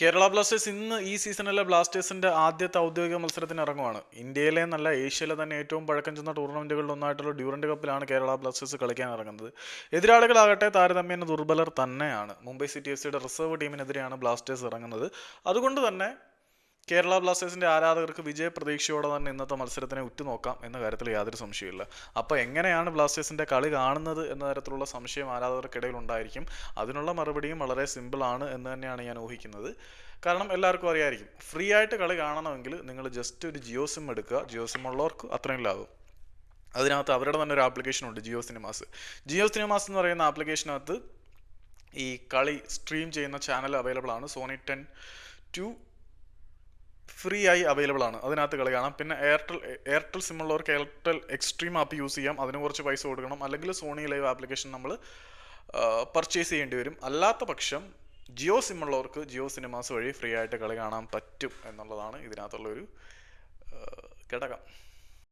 Kerala Blasters ഇന്ന് ഈ സീസണിലെ ബ്ലാസ്റ്റേഴ്സിന്റെ ആദ്യത്തെ ഔദ്യോഗിക മത്സരത്തിന് ഇറങ്ങുവാണ്. ഇന്ത്യയിലെ നല്ല ഏഷ്യയിലെ തന്നെ ഏറ്റവും പഴക്കം ചെന്ന ടൂർണമെന്റുകളിൽ ഒന്നായിട്ടുള്ള ഡ്യൂറന്റ് കപ്പിലാണ് കേരള ബ്ലാസ്റ്റേഴ്സ് കളിക്കാൻ ഇറങ്ങുന്നത്. എതിരാളികളാകട്ടെ താരതമ്യേന ദുർബലർ തന്നെയാണ്. മുംബൈ സിറ്റി എഫ് സിയുടെ റിസർവ് ടീമിനെതിരെയാണ് ബ്ലാസ്റ്റേഴ്സ് ഇറങ്ങുന്നത്. അതുകൊണ്ട് തന്നെ കേരള ബ്ലാസ്റ്റേഴ്സിന്റെ ആരാധകർക്ക് വിജയ പ്രതീക്ഷയോടെ തന്നെ ഇന്നത്തെ മത്സരത്തിനെ ഉറ്റുനോക്കാം എന്ന കാര്യത്തിൽ യാതൊരു സംശയമില്ല അപ്പോൾ എങ്ങനെയാണ് ബ്ലാസ്റ്റേഴ്സിന്റെ കളി കാണുന്നത് എന്ന തരത്തിലുള്ള സംശയം ആരാധകർക്കിടയിൽ ഉണ്ടായിരിക്കും. അതിനുള്ള മറുപടിയും വളരെ സിമ്പിളാണ് എന്ന് തന്നെയാണ് ഞാൻ ഊഹിക്കുന്നത്. കാരണം എല്ലാവർക്കും അറിയായിരിക്കും ഫ്രീ ആയിട്ട് കളി കാണണമെങ്കിൽ നിങ്ങൾ ജസ്റ്റ് ഒരു ജിയോ സിം എടുക്കുക. ജിയോ സിം ഉള്ളവർക്ക് അത്രയും ലാഭം. അതിനകത്ത് അവരുടെ തന്നെ ഒരു ആപ്ലിക്കേഷൻ ഉണ്ട് ജിയോ സിനിമാസ്. ജിയോ സിനിമാസ് എന്ന് പറയുന്ന ആപ്ലിക്കേഷനകത്ത് ഈ കളി സ്ട്രീം ചെയ്യുന്ന ചാനൽ അവൈലബിൾ ആണ്. സോണി ടെൻ ടു ഫ്രീ ആയി അവൈലബിൾ ആണ്. അതിനകത്ത് കളി കാണാം. പിന്നെ എയർടെൽ എയർടെൽ സിം ഉള്ളവർക്ക് എയർടെൽ എക്സ്ട്രീം ആപ്പ് യൂസ് ചെയ്യാം. അതിന് കുറച്ച് പൈസ കൊടുക്കണം. അല്ലെങ്കിൽ സോണി ലൈവ് ആപ്ലിക്കേഷൻ നമ്മൾ പർച്ചേസ് ചെയ്യേണ്ടി വരും. അല്ലാത്ത പക്ഷം ജിയോ സിം ഉള്ളവർക്ക് ജിയോ സിനിമാസ് വഴി ഫ്രീ ആയിട്ട് കളി കാണാൻ പറ്റും എന്നുള്ളതാണ് ഇതിനകത്തുള്ളൊരു ഘടകം.